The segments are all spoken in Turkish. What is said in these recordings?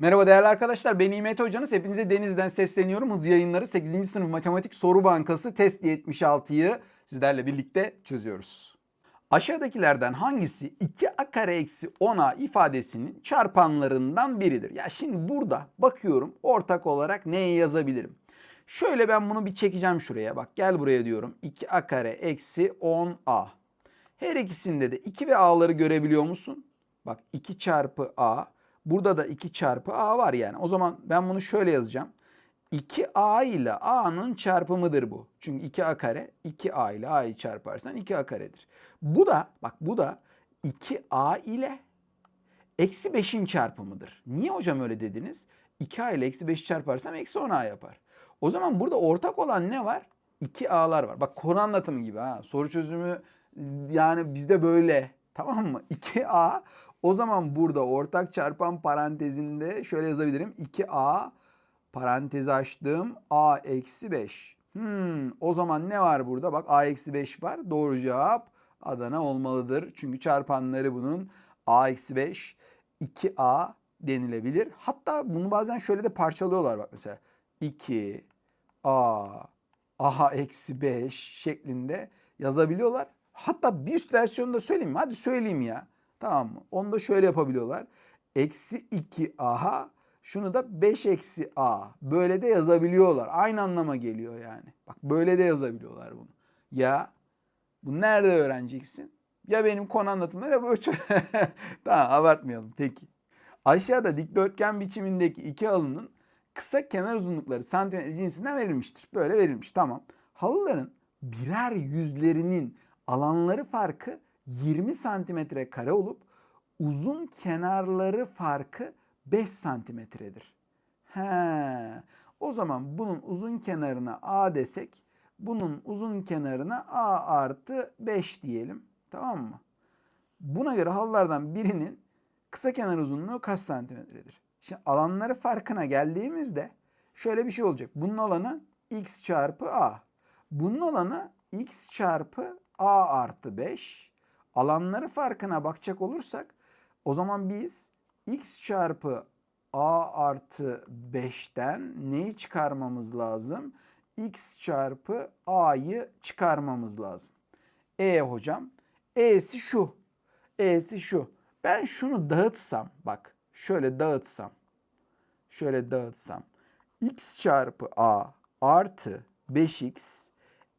Merhaba değerli arkadaşlar ben İmet Hocanız. Hepinize Deniz'den sesleniyorum. Hız yayınları 8. sınıf matematik soru bankası test 76'yı sizlerle birlikte çözüyoruz. Aşağıdakilerden hangisi 2a kare eksi 10a ifadesinin çarpanlarından biridir? Ya şimdi burada bakıyorum ortak olarak neye yazabilirim? Şöyle ben bunu bir çekeceğim şuraya bak gel buraya diyorum. 2a kare eksi 10a. Her ikisinde de 2 ve a'ları görebiliyor musun? Bak 2 çarpı a. Burada da 2 çarpı a var yani. O zaman ben bunu şöyle yazacağım. 2a ile a'nın çarpımıdır bu. Çünkü 2a kare 2a ile a'yı çarparsan 2a karedir. Bu da bak bu da 2a ile eksi 5'in çarpımıdır. Niye hocam öyle dediniz? 2a ile eksi 5'i çarparsam eksi 10a yapar. O zaman burada ortak olan ne var? 2a'lar var. Bak konu anlatımı gibi ha. Soru çözümü yani bizde böyle. Tamam mı? 2a o zaman burada ortak çarpan parantezinde şöyle yazabilirim. 2a parantezi açtım. a eksi 5. Hmm, o zaman ne var burada? Bak a eksi 5 var. Doğru cevap Adana olmalıdır. Çünkü çarpanları bunun a eksi 5 2a denilebilir. Hatta bunu bazen şöyle de parçalıyorlar bak mesela. 2 a a eksi 5 şeklinde yazabiliyorlar. Hatta bir üst versiyonu da söyleyeyim mi? Hadi söyleyeyim ya. Tamam mı? Onu da şöyle yapabiliyorlar. Eksi 2 a şunu da 5 eksi a. Böyle de yazabiliyorlar. Aynı anlama geliyor yani. Bak böyle de yazabiliyorlar bunu. Ya bunu nerede öğreneceksin? Ya benim konu anlatımda ya böyle. tamam abartmayalım. Peki. Aşağıda dikdörtgen biçimindeki iki halının kısa kenar uzunlukları santimetre cinsinden verilmiştir. Böyle verilmiş. Tamam. Halıların birer yüzlerinin alanları farkı 20 santimetre kare olup uzun kenarları farkı 5 santimetredir. He. O zaman bunun uzun kenarına A desek bunun uzun kenarına A artı 5 diyelim. Tamam mı? Buna göre halılardan birinin kısa kenar uzunluğu kaç santimetredir? Şimdi alanları farkına geldiğimizde şöyle bir şey olacak. Bunun alanı x çarpı a. Bunun alanı x çarpı a artı 5. Alanları farkına bakacak olursak o zaman biz x çarpı a artı 5'ten neyi çıkarmamız lazım? x çarpı a'yı çıkarmamız lazım. E hocam. E'si şu. E'si şu. Ben şunu dağıtsam bak şöyle dağıtsam. Şöyle dağıtsam. x çarpı a artı 5x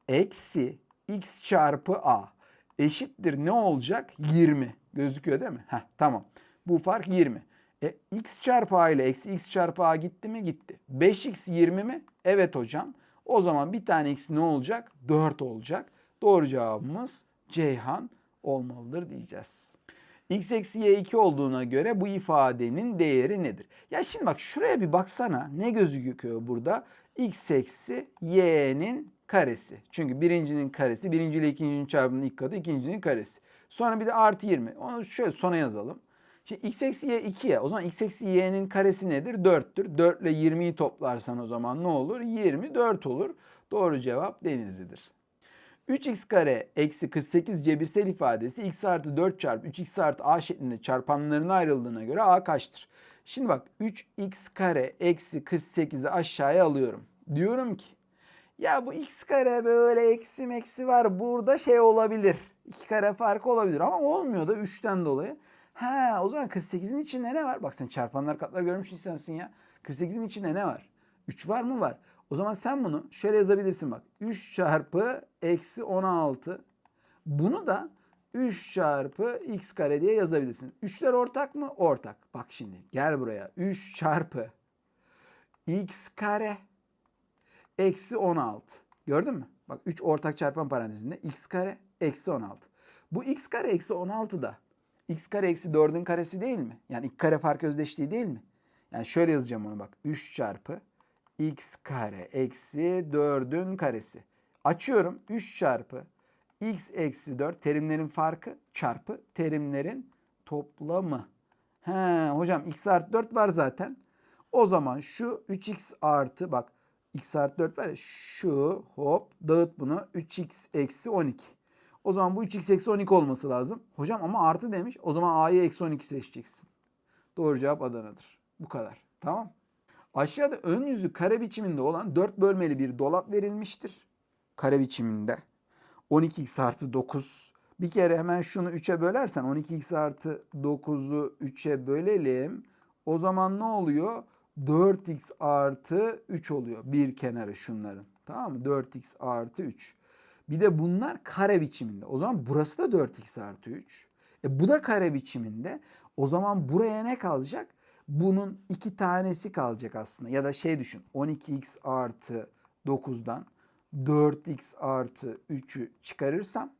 eksi x çarpı a eşittir ne olacak? 20. Gözüküyor değil mi? Heh, tamam. Bu fark 20. E, x çarpı a ile eksi x çarpı a gitti mi? Gitti. 5x 20 mi? Evet hocam. O zaman bir tane x ne olacak? 4 olacak. Doğru cevabımız Ceyhan olmalıdır diyeceğiz. x eksi y 2 olduğuna göre bu ifadenin değeri nedir? Ya şimdi bak şuraya bir baksana ne gözüküyor burada? x eksi y'nin karesi. Çünkü birincinin karesi birinci ile ikincinin çarpımının ilk katı ikincinin karesi. Sonra bir de artı 20. Onu şöyle sona yazalım. Şimdi x eksi y 2 ya. O zaman x eksi y'nin karesi nedir? 4'tür. 4 ile 20'yi toplarsan o zaman ne olur? 24 olur. Doğru cevap Denizli'dir. 3x kare eksi 48 cebirsel ifadesi x artı 4 çarpı 3x artı a şeklinde çarpanlarına ayrıldığına göre a kaçtır? Şimdi bak 3x kare eksi 48'i aşağıya alıyorum. Diyorum ki ya bu x kare böyle eksi eksi var burada şey olabilir. 2 kare farkı olabilir ama olmuyor da 3'ten dolayı. Ha o zaman 48'in içinde ne var? Bak sen çarpanlar katlar görmüş insansın ya. 48'in içinde ne var? 3 var mı var? O zaman sen bunu şöyle yazabilirsin bak. 3 çarpı eksi 16. Bunu da 3 çarpı x kare diye yazabilirsin. 3'ler ortak mı? Ortak. Bak şimdi gel buraya. 3 çarpı x kare eksi 16. Gördün mü? Bak 3 ortak çarpan parantezinde x kare eksi 16. Bu x kare eksi 16 da x kare eksi 4'ün karesi değil mi? Yani iki kare fark özdeşliği değil mi? Yani şöyle yazacağım onu bak. 3 çarpı x kare eksi 4'ün karesi. Açıyorum 3 çarpı x eksi 4 terimlerin farkı çarpı terimlerin toplamı. He, hocam x artı 4 var zaten. O zaman şu 3x artı bak x artı 4 var ya şu hop dağıt bunu 3x eksi 12. O zaman bu 3x eksi 12 olması lazım. Hocam ama artı demiş. O zaman a'yı eksi 12 seçeceksin. Doğru cevap Adana'dır. Bu kadar. Tamam. Aşağıda ön yüzü kare biçiminde olan 4 bölmeli bir dolap verilmiştir. Kare biçiminde. 12x artı 9. Bir kere hemen şunu 3'e bölersen 12x artı 9'u 3'e bölelim. O zaman ne oluyor? 4x artı 3 oluyor. Bir kenarı şunların. Tamam mı? 4x artı 3. Bir de bunlar kare biçiminde. O zaman burası da 4x artı 3. E bu da kare biçiminde. O zaman buraya ne kalacak? Bunun iki tanesi kalacak aslında. Ya da şey düşün. 12x artı 9'dan 4x artı 3'ü çıkarırsam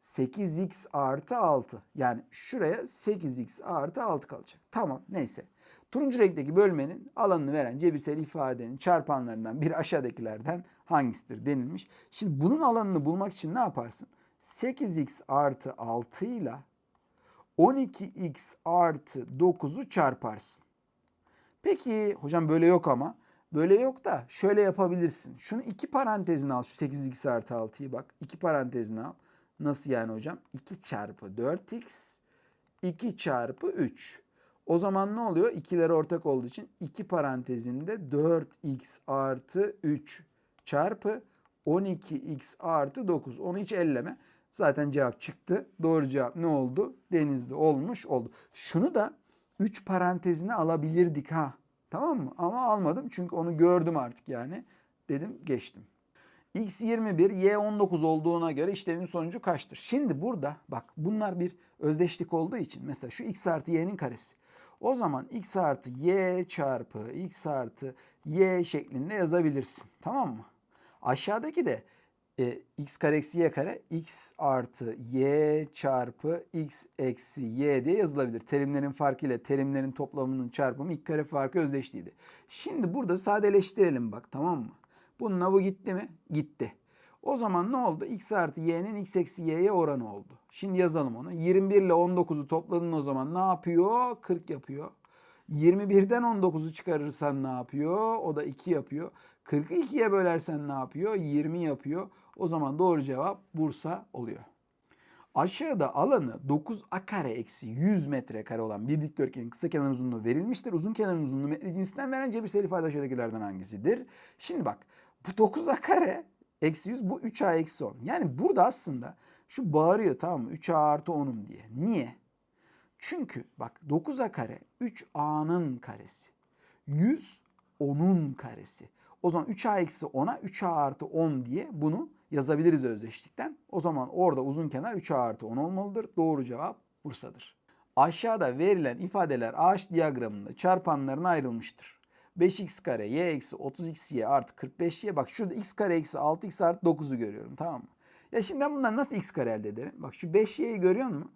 8x artı 6. Yani şuraya 8x artı 6 kalacak. Tamam neyse. Turuncu renkteki bölmenin alanını veren cebirsel ifadenin çarpanlarından biri aşağıdakilerden hangisidir denilmiş. Şimdi bunun alanını bulmak için ne yaparsın? 8x artı 6 ile 12x artı 9'u çarparsın. Peki hocam böyle yok ama. Böyle yok da şöyle yapabilirsin. Şunu iki parantezine al. Şu 8x artı 6'yı bak. iki parantezine al. Nasıl yani hocam? 2 çarpı 4x 2 çarpı 3. O zaman ne oluyor? İkiler ortak olduğu için 2 parantezinde 4x artı 3 çarpı 12x artı 9. Onu hiç elleme. Zaten cevap çıktı. Doğru cevap ne oldu? Denizli olmuş oldu. Şunu da 3 parantezine alabilirdik ha. Tamam mı? Ama almadım çünkü onu gördüm artık yani. Dedim geçtim. X 21, Y 19 olduğuna göre işlemin sonucu kaçtır? Şimdi burada bak bunlar bir özdeşlik olduğu için mesela şu X artı Y'nin karesi. O zaman X artı Y çarpı X artı Y şeklinde yazabilirsin. Tamam mı? Aşağıdaki de e, x kare eksi y kare x artı y çarpı x eksi y diye yazılabilir. Terimlerin farkı ile terimlerin toplamının çarpımı ilk kare farkı özdeşliğiydi. Şimdi burada sadeleştirelim bak tamam mı? Bununla bu gitti mi? Gitti. O zaman ne oldu? x artı y'nin x eksi y'ye oranı oldu. Şimdi yazalım onu. 21 ile 19'u topladın o zaman ne yapıyor? 40 yapıyor. 21'den 19'u çıkarırsan ne yapıyor? O da 2 yapıyor. 40'ı 2'ye bölersen ne yapıyor? 20 yapıyor. O zaman doğru cevap Bursa oluyor. Aşağıda alanı 9 a kare eksi 100 metre kare olan bir dikdörtgenin kısa kenar uzunluğu verilmiştir. Uzun kenarın uzunluğu metre cinsinden veren cebirsel ifade aşağıdakilerden hangisidir? Şimdi bak bu 9 a kare eksi 100 bu 3a eksi 10. Yani burada aslında şu bağırıyor tamam mı? 3a artı 10'um diye. Niye? Çünkü bak 9a kare 3a'nın karesi. 100 10'un karesi. O zaman 3a eksi 10'a 3a artı 10 diye bunu yazabiliriz özdeşlikten. O zaman orada uzun kenar 3a artı 10 olmalıdır. Doğru cevap Bursa'dır. Aşağıda verilen ifadeler ağaç diyagramında çarpanlarına ayrılmıştır. 5x kare y eksi 30xy artı 45y. Bak şurada x kare eksi 6x artı 9'u görüyorum tamam mı? Ya şimdi ben bundan nasıl x kare elde ederim? Bak şu 5y'yi görüyor musun?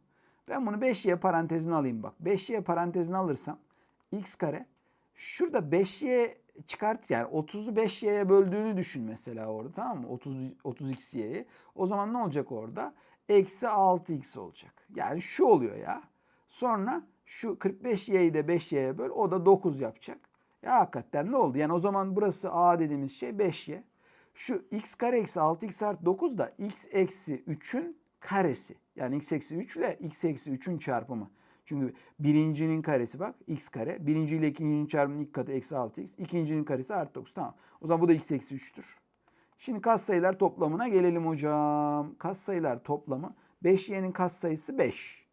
Ben bunu 5y parantezine alayım bak. 5y parantezine alırsam x kare. Şurada 5y çıkart yani 30'u 5y'ye böldüğünü düşün mesela orada tamam mı? 30 30x'yi. O zaman ne olacak orada? Eksi 6x olacak. Yani şu oluyor ya. Sonra şu 45y'yi de 5y'ye böl o da 9 yapacak. Ya hakikaten ne oldu? Yani o zaman burası a dediğimiz şey 5y. Şu x kare eksi 6x artı 9 da x eksi 3'ün karesi. Yani x eksi 3 ile x eksi 3'ün çarpımı. Çünkü birincinin karesi bak x kare. Birinci ile ikincinin çarpımının ilk katı eksi 6x. İkincinin karesi artı 9. Tamam. O zaman bu da x eksi 3'tür. Şimdi katsayılar toplamına gelelim hocam. Katsayılar toplamı 5y'nin katsayısı 5.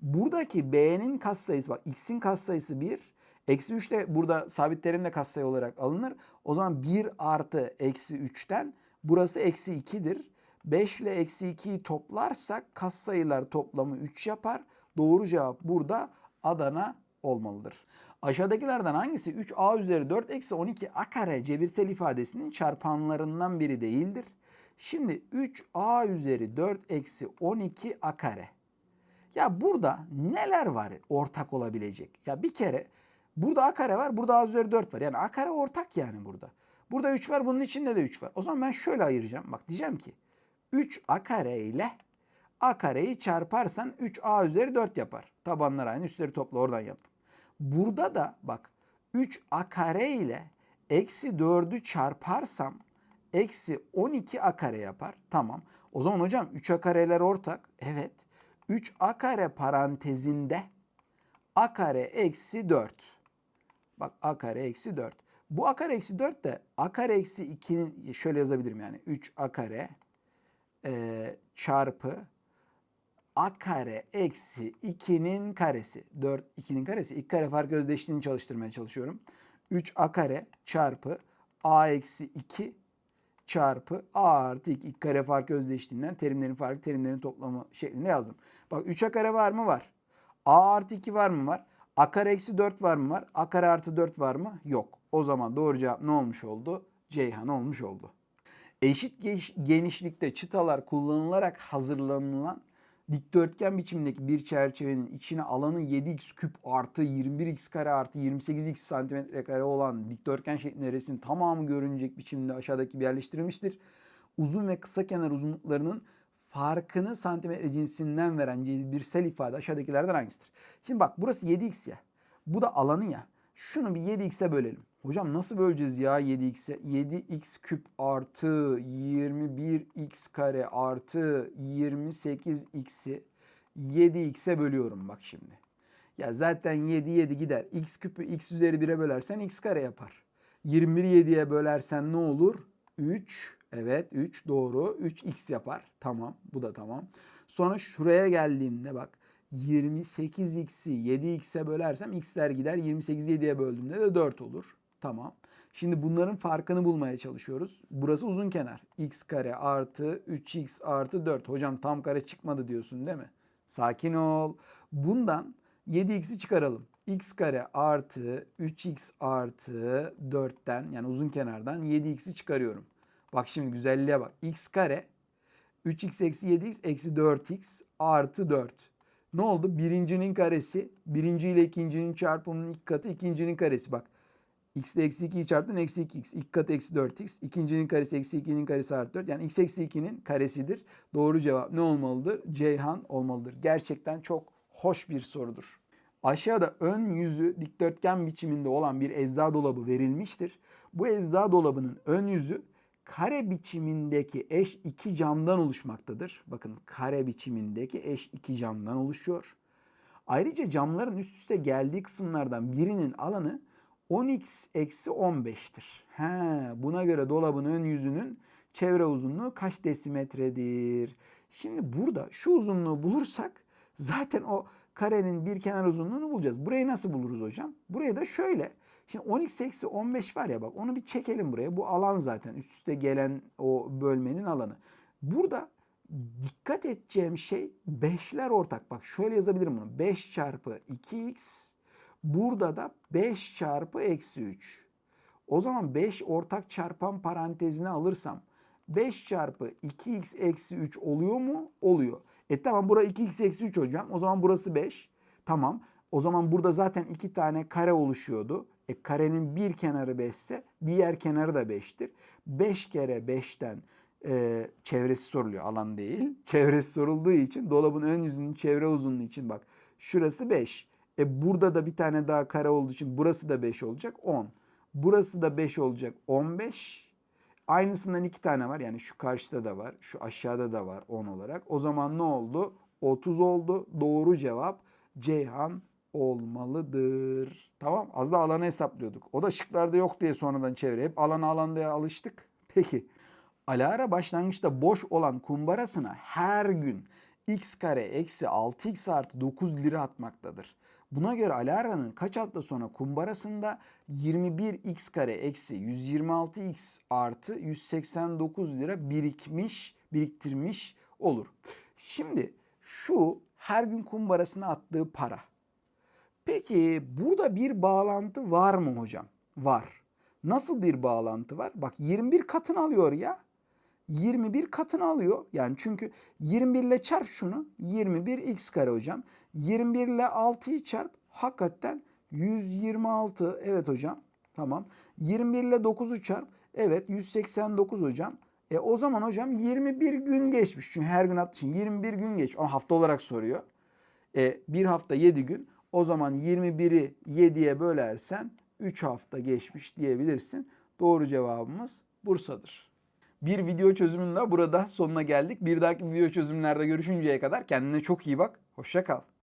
Buradaki b'nin katsayısı bak x'in katsayısı 1. Eksi 3 de burada sabit terim de katsayı olarak alınır. O zaman 1 artı eksi 3'ten burası eksi 2'dir. 5 ile eksi 2'yi toplarsak katsayılar toplamı 3 yapar. Doğru cevap burada Adana olmalıdır. Aşağıdakilerden hangisi 3a üzeri 4 eksi 12 a kare cebirsel ifadesinin çarpanlarından biri değildir? Şimdi 3a üzeri 4 eksi 12 a kare. Ya burada neler var ortak olabilecek? Ya bir kere burada a kare var, burada a üzeri 4 var. Yani a kare ortak yani burada. Burada 3 var, bunun içinde de 3 var. O zaman ben şöyle ayıracağım. Bak diyeceğim ki 3 a kare ile a kareyi çarparsan 3a üzeri 4 yapar. Tabanlar aynı üstleri topla oradan yaptım. Burada da bak 3a kare ile eksi 4'ü çarparsam eksi 12a kare yapar. Tamam. O zaman hocam 3a kareler ortak. Evet. 3a kare parantezinde a kare eksi 4. Bak a kare eksi 4. Bu a kare eksi 4 de a kare eksi 2'nin şöyle yazabilirim yani 3 a kare e, çarpı a kare eksi 2'nin karesi. 4 2'nin karesi. İlk kare fark özdeşliğini çalıştırmaya çalışıyorum. 3 a kare çarpı a eksi 2 çarpı a artı 2 ilk kare fark özdeşliğinden terimlerin farkı terimlerin toplamı şeklinde yazdım. Bak 3 a kare var mı? Var. a artı 2 var mı? Var. A kare eksi 4 var mı? Var. a kare artı 4 var mı? Yok. O zaman doğru cevap ne olmuş oldu? Ceyhan olmuş oldu. Eşit genişlikte çıtalar kullanılarak hazırlanılan dikdörtgen biçimindeki bir çerçevenin içine alanı 7x küp artı 21x kare artı 28x santimetre kare olan dikdörtgen şeklinde resim tamamı görünecek biçimde aşağıdaki yerleştirilmiştir. Uzun ve kısa kenar uzunluklarının farkını santimetre cinsinden veren cebirsel ifade aşağıdakilerden hangisidir? Şimdi bak burası 7x ya. Bu da alanı ya. Şunu bir 7x'e bölelim. Hocam nasıl böleceğiz ya 7x'e? 7x küp artı 21x kare artı 28x'i 7x'e bölüyorum bak şimdi. Ya zaten 7 7 gider. x küpü x üzeri 1'e bölersen x kare yapar. 21'i 7'ye bölersen ne olur? 3. Evet 3 doğru. 3x yapar. Tamam bu da tamam. Sonra şuraya geldiğimde bak 28x'i 7x'e bölersem x'ler gider. 28'i 7'ye böldüğümde de 4 olur. Tamam. Şimdi bunların farkını bulmaya çalışıyoruz. Burası uzun kenar. x kare artı 3x artı 4. Hocam tam kare çıkmadı diyorsun değil mi? Sakin ol. Bundan 7x'i çıkaralım. x kare artı 3x artı 4'ten yani uzun kenardan 7x'i çıkarıyorum. Bak şimdi güzelliğe bak. x kare 3x eksi 7x eksi 4x artı 4. Ne oldu? Birincinin karesi. Birinci ile ikincinin çarpımının ilk katı ikincinin karesi. Bak x ile eksi 2'yi çarptın eksi 2x. İlk katı eksi 4x. İkincinin karesi eksi 2'nin karesi artı 4. Yani x eksi 2'nin karesidir. Doğru cevap ne olmalıdır? Ceyhan olmalıdır. Gerçekten çok hoş bir sorudur. Aşağıda ön yüzü dikdörtgen biçiminde olan bir ecza dolabı verilmiştir. Bu ecza dolabının ön yüzü kare biçimindeki eş iki camdan oluşmaktadır. Bakın kare biçimindeki eş iki camdan oluşuyor. Ayrıca camların üst üste geldiği kısımlardan birinin alanı 10x eksi 15'tir. He, buna göre dolabın ön yüzünün çevre uzunluğu kaç desimetredir? Şimdi burada şu uzunluğu bulursak zaten o karenin bir kenar uzunluğunu bulacağız. Burayı nasıl buluruz hocam? Burayı da şöyle. Şimdi 10x eksi 15 var ya bak onu bir çekelim buraya. Bu alan zaten üst üste gelen o bölmenin alanı. Burada dikkat edeceğim şey 5'ler ortak. Bak şöyle yazabilirim bunu. 5 çarpı 2x burada da 5 çarpı eksi 3. O zaman 5 ortak çarpan parantezine alırsam 5 çarpı 2x eksi 3 oluyor mu? Oluyor. E tamam bura 2x eksi 3 hocam. O zaman burası 5. Tamam. O zaman burada zaten iki tane kare oluşuyordu. E karenin bir kenarı 5 ise diğer kenarı da 5'tir. 5 kere 5'ten e, çevresi soruluyor alan değil. Çevresi sorulduğu için dolabın ön yüzünün çevre uzunluğu için bak şurası 5. E burada da bir tane daha kare olduğu için burası da 5 olacak 10. Burası da 5 olacak 15. Aynısından iki tane var. Yani şu karşıda da var. Şu aşağıda da var 10 olarak. O zaman ne oldu? 30 oldu. Doğru cevap Ceyhan olmalıdır. Tamam az da alanı hesaplıyorduk. O da şıklarda yok diye sonradan çevre. Hep alana alan diye alıştık. Peki. Alara başlangıçta boş olan kumbarasına her gün x kare eksi 6x artı 9 lira atmaktadır. Buna göre Alara'nın kaç hafta sonra kumbarasında 21x kare eksi 126x artı 189 lira birikmiş, biriktirmiş olur. Şimdi şu her gün kumbarasına attığı para. Peki burada bir bağlantı var mı hocam? Var. Nasıl bir bağlantı var? Bak 21 katını alıyor ya. 21 katını alıyor. Yani çünkü 21 ile çarp şunu. 21 x kare hocam. 21 ile 6'yı çarp. Hakikaten 126. Evet hocam. Tamam. 21 ile 9'u çarp. Evet 189 hocam. E o zaman hocam 21 gün geçmiş. Çünkü her gün hafta için 21 gün geç. Ama hafta olarak soruyor. E, bir hafta 7 gün. O zaman 21'i 7'ye bölersen 3 hafta geçmiş diyebilirsin. Doğru cevabımız Bursa'dır. Bir video çözümünde burada sonuna geldik. Bir dahaki video çözümlerde görüşünceye kadar kendine çok iyi bak. Hoşça kal.